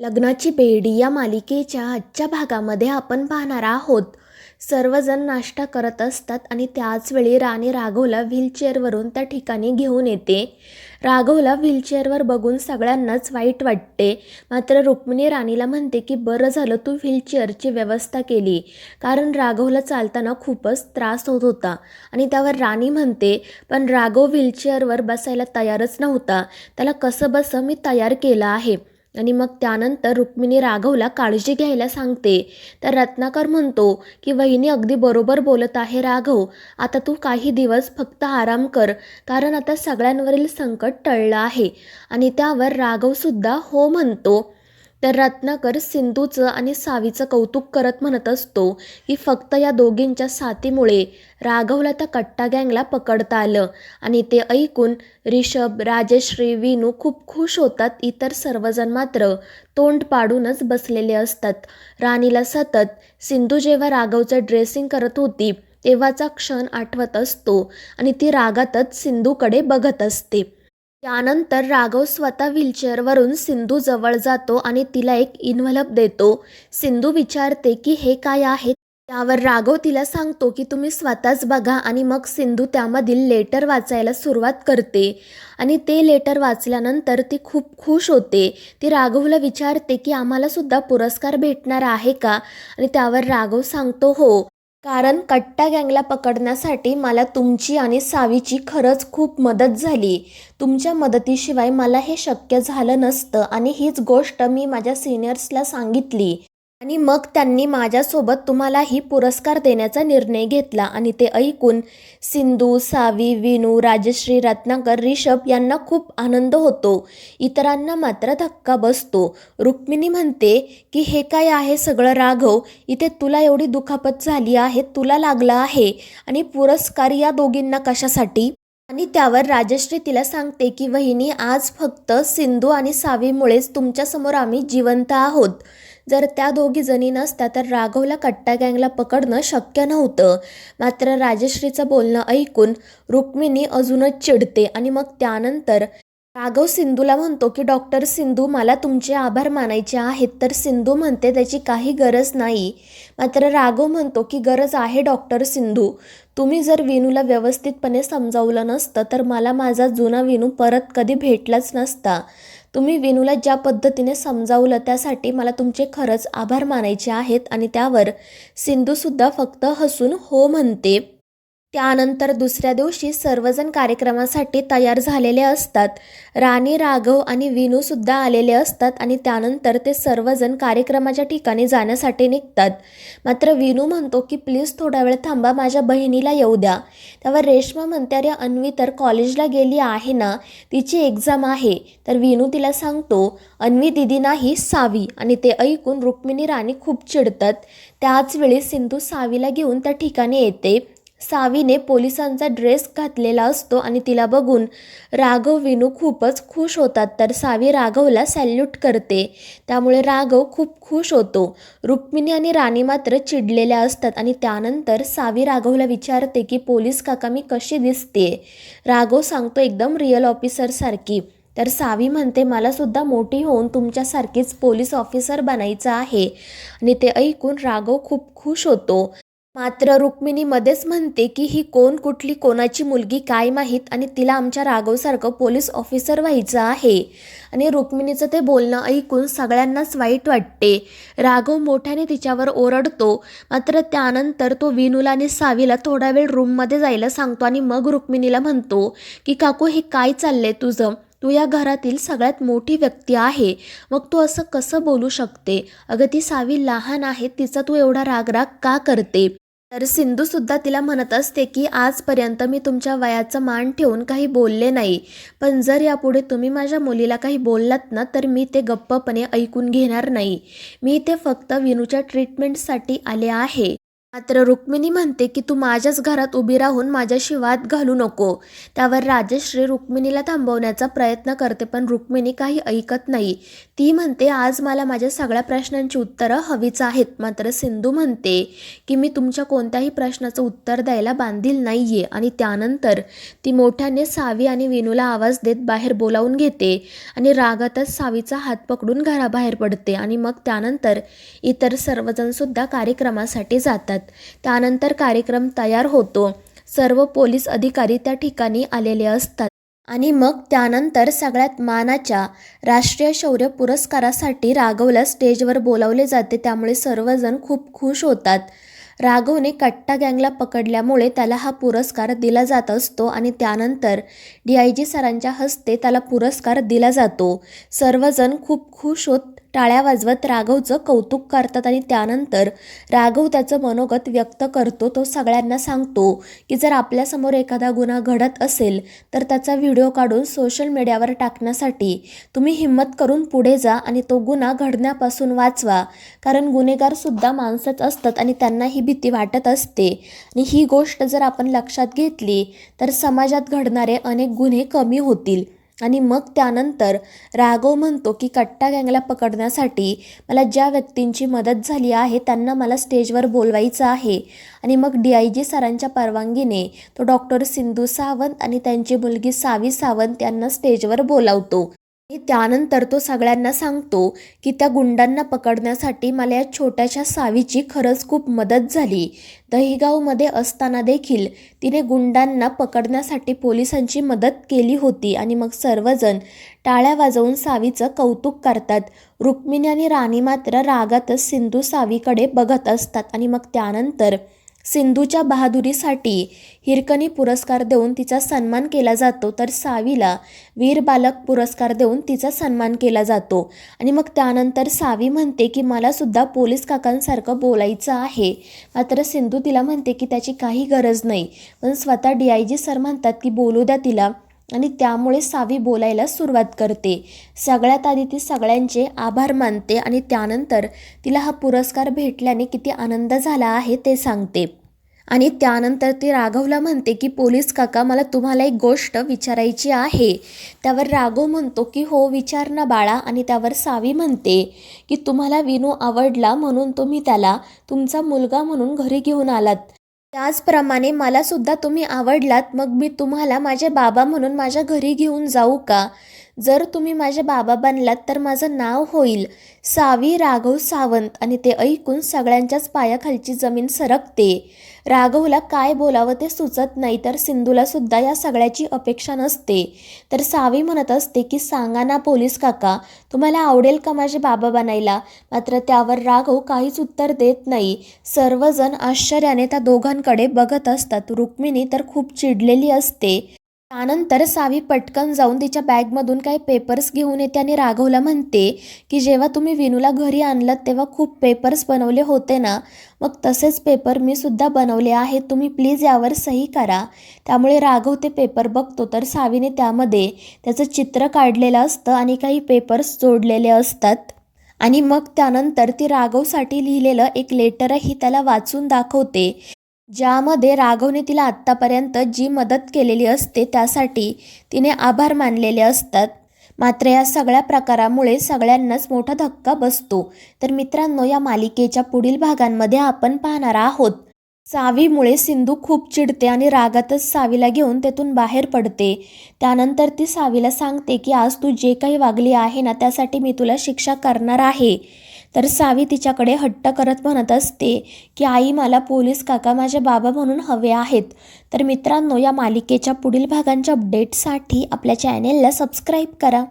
लग्नाची बेडी या मालिकेच्या आजच्या भागामध्ये आपण पाहणार आहोत. सर्वजण नाश्ता करत असतात आणि त्याचवेळी राणी राघवला व्हीलचेअरवरून त्या ठिकाणी घेऊन येते. राघवला व्हीलचेअरवर बघून सगळ्यांनाच वाईट वाटते. मात्र रुक्मिणी राणीला म्हणते की बरं झालं तू व्हीलचेअरची व्यवस्था केली. कारण राघवला चालताना खूपच त्रास होत होता. आणि त्यावर राणी म्हणते पण राघव व्हीलचेअरवर बसायला तयारच नव्हता. त्याला कसं बसं मी तयार केलं आहे. आणि मग त्यानंतर रुक्मिणी राघवला काळजी घ्यायला सांगते. तर रत्नाकर म्हणतो की वहिनी अगदी बरोबर बोलत आहे राघव. आता तू काही दिवस फक्त आराम कर कारण आता सगळ्यांवरील संकट टळलं आहे. आणि त्यावर राघवसुद्धा हो म्हणतो. तर रत्नाकर सिंधूचं आणि सावीचं कौतुक करत म्हणत असतो की फक्त या दोघींच्या साथीमुळे राघवला त्या कट्टा गँगला पकडता आलं. आणि ते ऐकून रिषभ राजश्री विनू खूप खुश होतात. इतर सर्वजण मात्र तोंड पाडूनच बसलेले असतात. राणीला सतत सिंधू जेव्हा राघवचं ड्रेसिंग करत होती तेव्हाचा क्षण आठवत असतो आणि ती रागातच सिंधूकडे बघत असते. त्यानंतर राघव स्वतः व्हीलचेअरवरून सिंधू जवळ जातो आणि तिला एक इन्व्हलप देतो. सिंधू विचारते की हे काय आहे? त्यावर राघव तिला सांगतो की तुम्ही स्वतःच बघा आणि मग सिंधू त्यामधील लेटर वाचायला सुरुवात करते. आणि ते लेटर वाचल्यानंतर ती खूप खुश होते. ती राघवला विचारते की आम्हालासुद्धा पुरस्कार भेटणार आहे का? आणि त्यावर राघव सांगतो हो. कारण कट्टा गँगला पकडण्यासाठी मला तुमची आणि सावीची खरंच खूप मदत झाली. तुमच्या मदतीशिवाय मला हे शक्य झालं नसतं आणि हीच गोष्ट मी माझ्या सिनियर्सला सांगितली. आणि मग त्यांनी माझ्यासोबत तुम्हालाही पुरस्कार देण्याचा निर्णय घेतला. आणि ते ऐकून सिंधू सावी विनू राजश्री रत्नाकर रिषभ यांना खूप आनंद होतो. इतरांना मात्र धक्का बसतो. रुक्मिणी म्हणते की हे काय आहे सगळं राघव? इथे तुला एवढी दुखापत झाली आहे तुला लागला आहे. आणि पुरस्कार या दोघींना कशासाठी? आणि त्यावर राजश्री तिला सांगते की वहिनी आज फक्त सिंधू आणि सावीमुळेच तुमच्यासमोर आम्ही जिवंत आहोत. जर त्या दोघी जणी नसत्या तर राघवला कट्टा गँगला पकडणं शक्य नव्हतं. मात्र राजश्रीचं बोलणं ऐकून रुक्मिणी अजूनच चिडते आणि मग त्यानंतर राघव सिंधूला म्हणतो की डॉक्टर सिंधू मला तुमचे आभार मानायचे आहेत तर सिंधू म्हणते त्याची काही गरज नाही. मात्र राघव म्हणतो की गरज आहे डॉक्टर सिंधू. तुम्ही जर विनूला व्यवस्थितपणे समजावलं नसतं तर मला माझा जुना विनू परत कधी भेटलाच नसता. तुम्ही विनूला ज्या पद्धतीने समजावलं त्यासाठी मला तुमचे खरंच आभार मानायचे आहेत आणि त्यावर सिंधूसुद्धा फक्त हसून हो म्हणते. त्यानंतर दुसऱ्या दिवशी सर्वजण कार्यक्रमासाठी तयार झालेले असतात. राणी राघव आणि विनूसुद्धा आलेले असतात आणि त्यानंतर ते सर्वजण कार्यक्रमाच्या ठिकाणी जाण्यासाठी निघतात. मात्र विनू म्हणतो की प्लीज थोडा वेळ थांबा माझ्या बहिणीला येऊ द्या. त्यावर रेश्मा म्हणते अरे अन्वी तर कॉलेजला गेली आहे ना तिची एक्झाम आहे तर विनू तिला सांगतो अन्वी दिदी नाही सावी आणि ते ऐकून रुक्मिणी राणी खूप चिडतात. त्याचवेळी सिंधू सावीला घेऊन त्या ठिकाणी येते. सावीने पोलिसांचा ड्रेस घातलेला असतो आणि तिला बघून राघव विनू खूपच खुश होतात. तर सावी राघवला सॅल्यूट करते. त्यामुळे राघव खूप खुश होतो. रुक्मिणी आणि राणी मात्र चिडलेल्या असतात आणि त्यानंतर सावी राघवला विचारते की पोलीस काका मी कशी दिसते राघव सांगतो एकदम रिअल ऑफिसरसारखी तर सावी म्हणते मलासुद्धा मोठी होऊन तुमच्यासारखीच पोलीस ऑफिसर बनायचं आहे. आणि ते ऐकून राघव खूप खुश होतो. मात्र रुक्मिणी मध्येच म्हणते की ही कोण कुठली कोणाची मुलगी काय माहीत आणि तिला आमच्या राघवसारखं पोलीस ऑफिसर व्हायचं आहे. आणि रुक्मिणीचं ते बोलणं ऐकून सगळ्यांनाच वाईट वाटते. राघव मोठ्याने तिच्यावर ओरडतो. मात्र त्यानंतर तो विनूला आणि सावीला थोडा वेळ रूममध्ये जायला सांगतो आणि मग रुक्मिणीला म्हणतो की काकू हे काय चाललंय तुझं? तू या घरातील सगळ्यात मोठी व्यक्ती आहे. मग तू असं कसं बोलू शकते? अगं ती सावी लहान आहे तिचा तू एवढा रागराग का करते? तर सिंधूसुद्धा तिला म्हणत असते की आजपर्यंत मी तुमच्या वयाचं मान ठेवून काही बोलले नाही. पण जर यापुढे तुम्ही माझ्या मुलीला काही बोललात ना तर मी ते गप्पपणे ऐकून घेणार नाही. मी ते फक्त विनूच्या ट्रीटमेंटसाठी आले आहे. मात्र रुक्मिणी म्हणते की तू माझ्याच घरात उभी राहून माझ्याशी वाद घालू नको. त्यावर राजश्री रुक्मिणीला थांबवण्याचा प्रयत्न करते पण रुक्मिणी काही ऐकत नाही. ती म्हणते आज मला माझ्या सगळ्या प्रश्नांची उत्तरं हवीच आहेत. मात्र सिंधू म्हणते की मी तुमच्या कोणत्याही प्रश्नाचं उत्तर द्यायला बांधील नाही आहे आणि त्यानंतर ती मोठ्याने सावी आणि विनूला आवाज देत बाहेर बोलावून घेते आणि रागातच सावीचा हात पकडून घराबाहेर पडते. आणि मग त्यानंतर इतर सर्वजणसुद्धा कार्यक्रमासाठी जातात. त्यानंतर कार्यक्रम तयार होतो. सर्व पोलीस अधिकारी त्या ठिकाणी आलेले असतात. आणि मग त्यानंतर सगळ्यात मानाच्या राष्ट्रीय शौर्य पुरस्कारासाठी राघवला स्टेजवर बोलावले जाते. त्यामुळे सर्वजण खूप खुश होतात. राघवने कट्टा गँगला पकडल्यामुळे त्याला हा पुरस्कार दिला जात असतो आणि त्यानंतर डी आय जी सरांच्या हस्ते त्याला पुरस्कार दिला जातो. सर्वजण खूप खुश होत टाळ्या वाजवत राघवचं कौतुक करतात आणि त्यानंतर राघव त्याचं मनोगत व्यक्त करतो. तो सगळ्यांना सांगतो की जर आपल्यासमोर एखादा गुन्हा घडत असेल तर त्याचा व्हिडिओ काढून सोशल मीडियावर टाकण्यासाठी तुम्ही हिंमत करून पुढे जा आणि तो गुन्हा घडण्यापासून वाचवा. कारण गुन्हेगारसुद्धा माणसंच असतात आणि त्यांना ही भीती वाटत असते. आणि ही गोष्ट जर आपण लक्षात घेतली तर समाजात घडणारे अनेक गुन्हे कमी होतील. आणि मग त्यानंतर राघव म्हणतो की कट्टा गँगला पकडण्यासाठी मला ज्या व्यक्तींची मदत झाली आहे त्यांना मला स्टेजवर बोलवायचं आहे. आणि मग डी आय जी सरांच्या परवानगीने तो डॉक्टर सिंधू सावंत आणि त्यांची मुलगी सावी सावंत यांना स्टेजवर बोलावतो. आणि त्यानंतर तो सगळ्यांना सांगतो की त्या गुंडांना पकडण्यासाठी मला या छोट्याशा सावीची खरंच खूप मदत झाली. दहिगावमध्ये असताना देखील तिने गुंडांना पकडण्यासाठी पोलिसांची मदत केली होती आणि मग सर्वजण टाळ्या वाजवून सावीचं कौतुक करतात. रुक्मिणी आणि राणी मात्र रागातच सिंधू सावीकडे बघत असतात आणि मग त्यानंतर सिंधूच्या बहादुरीसाठी हिरकणी पुरस्कार देऊन तिचा सन्मान केला जातो तर सावीला वीर बालक पुरस्कार देऊन तिचा सन्मान केला जातो. आणि मग त्यानंतर सावी म्हणते की मलासुद्धा पोलीस काकांसारखं बोलायचं आहे. मात्र सिंधू तिला म्हणते की त्याची काही गरज नाही. पण स्वतः डी आय जी सर म्हणतात की बोलू द्या तिला. आणि त्यामुळे सावी बोलायला सुरुवात करते. सगळ्यात आधी ती सगळ्यांचे आभार मानते आणि त्यानंतर तिला हा पुरस्कार भेटल्याने किती आनंद झाला आहे ते सांगते. आणि त्यानंतर ती राघवला म्हणते की पोलीस काका मला तुम्हाला एक गोष्ट विचारायची आहे. त्यावर राघव म्हणतो की हो विचार ना बाळा. आणि त्यावर सावी म्हणते की तुम्हाला विनू आवडला म्हणून तुम्ही त्याला तुमचा मुलगा म्हणून घरी घेऊन आलात. त्याचप्रमाणे मलासुद्धा तुम्ही आवडलात मग मी तुम्हाला माझे बाबा म्हणून माझ्या घरी घेऊन जाऊ का? जर तुम्ही माझे बाबा बनलात तर माझं नाव होईल. सावी राघव सावंत आणि ते ऐकून सगळ्यांच्याच पायाखालची जमीन सरकते. राघवला काय बोलावं ते सुचत नाही तर सिंधूला सुद्धा या सगळ्याची अपेक्षा नसते. तर सावी म्हणत असते की सांगा ना पोलीस काका तुम्हाला आवडेल का माझे बाबा बनायला? मात्र त्यावर राघव काहीच उत्तर देत नाही. सर्वजण आश्चर्याने त्या दोघांकडे बघत असतात. रुक्मिणी तर खूप चिडलेली असते. त्यानंतर सावी पटकन जाऊन तिच्या बॅगमधून काही पेपर्स घेऊन येते आणि राघवला म्हणते की जेव्हा तुम्ही विनूला घरी आणलं तेव्हा खूप पेपर्स बनवले होते ना? मग तसेच पेपर मी सुद्धा बनवले आहेत. तुम्ही प्लीज यावर सही करा. त्यामुळे राघव ते पेपर बघतो. तर सावीने त्यामध्ये त्याचं चित्र काढलेलं असतं आणि काही पेपर्स जोडलेले असतात. आणि मग त्यानंतर ती राघवसाठी लिहिलेलं एक लेटरही त्याला वाचून दाखवते. ज्यामध्ये राघवने तिला आत्तापर्यंत जी मदत केलेली असते त्यासाठी तिने आभार मानलेले असतात. मात्र या सगळ्या प्रकारामुळे सगळ्यांनाच मोठा धक्का बसतो. तर मित्रांनो या मालिकेच्या पुढील भागांमध्ये आपण पाहणार आहोत. सावीमुळे सिंधू खूप चिडते आणि रागातच सावीला घेऊन तेथून बाहेर पडते. त्यानंतर ती सावीला सांगते की आज तू जे काही वागली आहे ना त्यासाठी मी तुला शिक्षा करणार आहे. तर सावी तिच्याकडे हट्ट करत म्हणत असते की आई मला पोलीस काका माझे बाबा म्हणून हवे आहेत. तर मित्रांनो या मालिकेच्या पुढील भागांच्या अपडेटसाठी आपल्या चॅनेलला सबस्क्राईब करा.